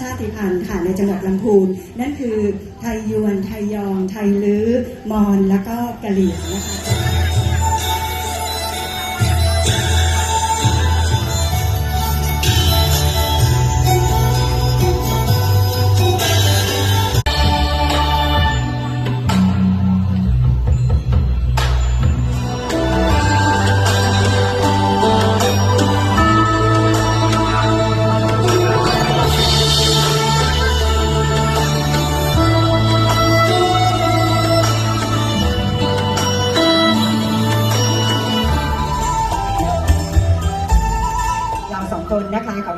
ชาติพันธุ์ค่ะในจังหวัดลำพูน นั่นคือไทยยวน ไทยยอง ไทยลื้อ มอญแล้วก็กะเหรี่ยงนะคะ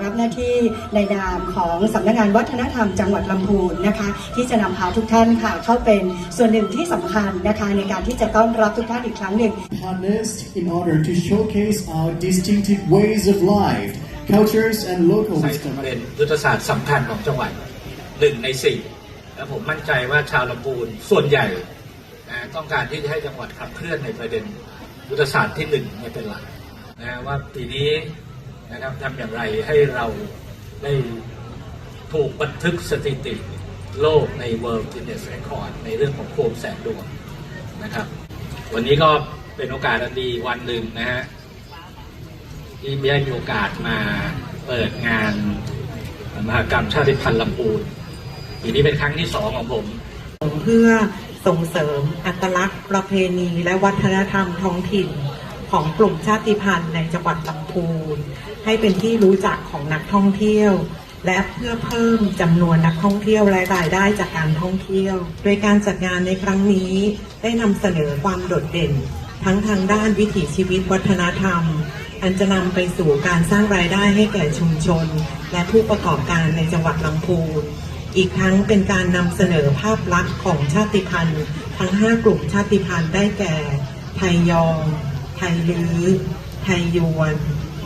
รับหน้าที่ในนามของสำนักงานวัฒนธรรมจังหวัดลำพูนนะคะ ที่จะนำพาทุกท่านค่ะเข้าเป็นส่วนหนึ่งที่สำคัญนะคะในการที่จะต้อนรับทุกท่านอีกครั้งหนึ่ง harnessed in order to showcase our distinctive ways of life, cultures, and local ใส่ wisdom. เป็นยุทธศาสตร์สำคัญของจังหวัดหนึ่งในสี่และผมมั่นใจว่าชาวลำพูนส่วนใหญ่นะต้องการที่จะให้จังหวัดขับเคลื่อนในประเด็นยุทธศาสตร์ที่หนึ่งเนี่ยเป็นหลักนะว่าปีนี้ นะครับทำอย่างไรให้เราได้ถูกบันทึกสถิติโลกใน World Guinness Record ในเรื่องของโคมแสงดวงนะครับ วันนี้ก็เป็นโอกาสอันดีวันหนึ่งนะฮะที่ได้มีโอกาสมาเปิดงานมหกรรมชาติพันธุ์ลำพูนปีนี้เป็นครั้งที่สองของผม เพื่อส่งเสริมอัตลักษณ์ประเพณีและวัฒนธรรมท้องถิ่นของกลุ่มชาติพันธุ์ในจังหวัดลำพูน ให้เป็นที่รู้จักของนักท่องเที่ยว และเพื่อเพิ่มจำนวนนักท่องเที่ยวและรายได้จากการท่องเที่ยว โดยการจัดงานในครั้งนี้ได้นำเสนอความโดดเด่น ทั้งทางด้านวิถีชีวิตวัฒนธรรม อันจะนำไปสู่การสร้างรายได้ให้แก่ชุมชน และผู้ประกอบการในจังหวัดลำพูนอีกทั้งเป็นการนำเสนอภาพลักษณ์ของชาติพันธุ์ ทั้ง 5 กลุ่มชาติพันธุ์ได้แก่ ไทยยอง ไทยลื้อ ไทยยวน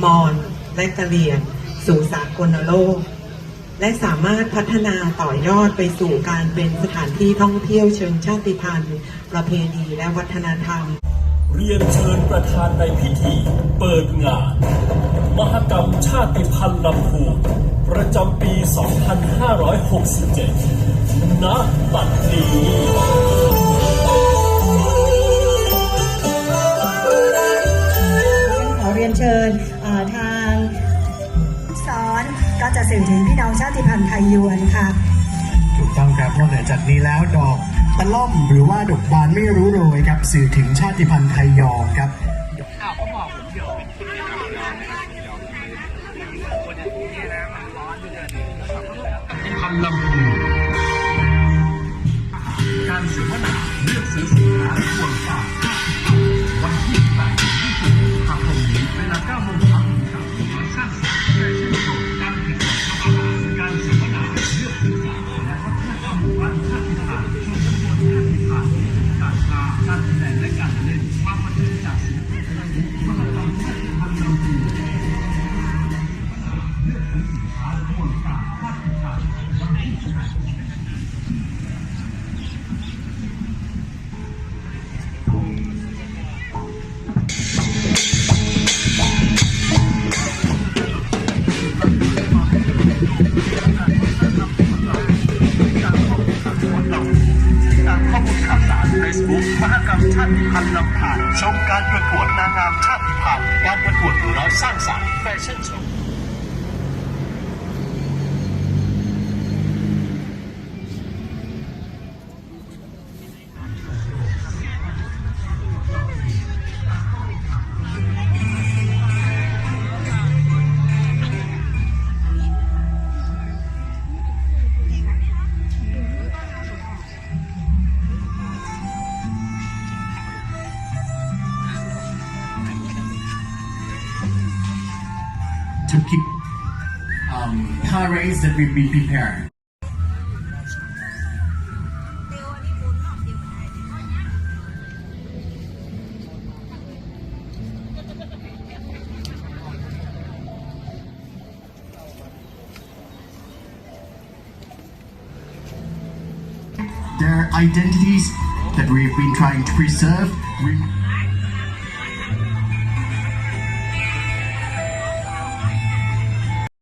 มอญ และกะเหรี่ยง สู่สากลโลก และสามารถพัฒนาต่อยอดไปสู่การเป็นสถานที่ท่องเที่ยวเชิงชาติพันธุ์ ประเพณีและวัฒนธรรม เรียนเชิญประธานในพิธี เปิดงาน มหกรรมชาติพันธุ์ลำพูนประจำปี 2567 ณ บัดนี้ขอเรียนเชิญ จะสื่อถึงพี่น้องชาติพันธุ์ไทยยวนค่ะ ถูกต้องครับนอกเหนือจากนี้แล้วดอกตะล่อมหรือว่าดอกบานไม่รู้โรยครับสื่อถึงชาติพันธุ์ไทยยองครับพันลำพูนการเสวนาเลือกซื้อสินค้าควรฝาก ประกวดนางงามชาติพันธุ์การประกวดหนูน้อยสร้างสรรค์แฟชั่นโชว์ to keep um, that we've been prepared. Their identities that we've been trying to preserve.